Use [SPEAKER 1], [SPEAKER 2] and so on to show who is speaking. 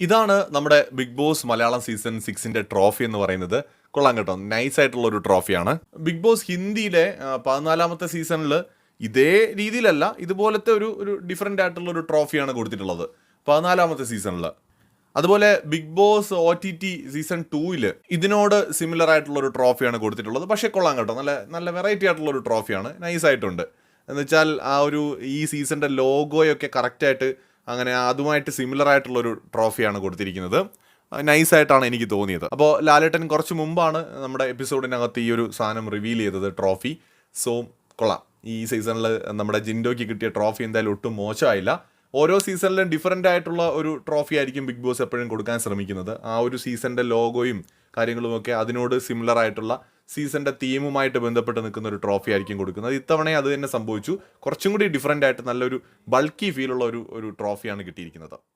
[SPEAKER 1] ഇതാണ് നമ്മുടെ Big Boss Malayalam season സിക്സിന്റെ ട്രോഫി എന്ന് പറയുന്നത്. കൊള്ളാം കേട്ടോ. നൈസ് ആയിട്ടുള്ള ഒരു ട്രോഫിയാണ്. ബിഗ് ബോസ് ഹിന്ദിയിലെ പതിനാലാമത്തെ സീസണിൽ ഇതേ രീതിയിലല്ല ഇതുപോലത്തെ ഒരു ഒരു ഡിഫറെന്റ് ആയിട്ടുള്ള ഒരു ട്രോഫിയാണ് കൊടുത്തിട്ടുള്ളത് പതിനാലാമത്തെ സീസണിൽ അതുപോലെ Big Boss O T T season ടൂവിൽ ഇതിനോട് സിമിലർ ആയിട്ടുള്ള ഒരു ട്രോഫിയാണ് കൊടുത്തിട്ടുള്ളത്. പക്ഷേ കൊള്ളാം കേട്ടോ. നല്ല നല്ല വെറൈറ്റി ആയിട്ടുള്ള ഒരു ട്രോഫിയാണ്. നൈസ് ആയിട്ടുണ്ട്. എന്ന് വെച്ചാൽ ആ ഒരു ഈ സീസണിന്റെ ലോഗോയൊക്കെ കറക്റ്റായിട്ട് അങ്ങനെ അതുമായിട്ട് സിമിലർ ആയിട്ടുള്ള ഒരു ട്രോഫിയാണ് കൊടുത്തിരിക്കുന്നത്. നൈസായിട്ടാണ് എനിക്ക് തോന്നിയത്. അപ്പോൾ ലാലേട്ടൻ കുറച്ച് മുമ്പാണ് നമ്മുടെ എപ്പിസോഡിനകത്ത് ഈ ഒരു സാധനം റിവീൽ ചെയ്തത് ട്രോഫി സോ കൊള്ളാം. ഈ സീസണിൽ നമ്മുടെ ജിൻഡോയ്ക്ക് കിട്ടിയ ട്രോഫി എന്തായാലും ഒട്ടും മോശമായില്ല. ഓരോ സീസണിലും ഡിഫറെന്റ് ആയിട്ടുള്ള ഒരു ട്രോഫി ആയിരിക്കും ബിഗ് ബോസ് എപ്പോഴും കൊടുക്കാൻ ശ്രമിക്കുന്നത്. ആ ഒരു സീസണിന്റെ ലോഗോയും കാര്യങ്ങളുമൊക്കെ അതിനോട് സിമിലർ ആയിട്ടുള്ള സീസണിന്റെ തീമുമായിട്ട് ബന്ധപ്പെട്ട് നിൽക്കുന്ന ഒരു ട്രോഫി ആയിരിക്കും കൊടുക്കുന്നത്. ഇത്തവണ അത് തന്നെ സംഭവിച്ചു. കുറച്ചും കൂടി ഡിഫറെന്റ് ആയിട്ട് നല്ലൊരു ബൾക്കി ഫീലുള്ള ഒരു ഒരു ട്രോഫിയാണ് കിട്ടിയിരിക്കുന്നത്.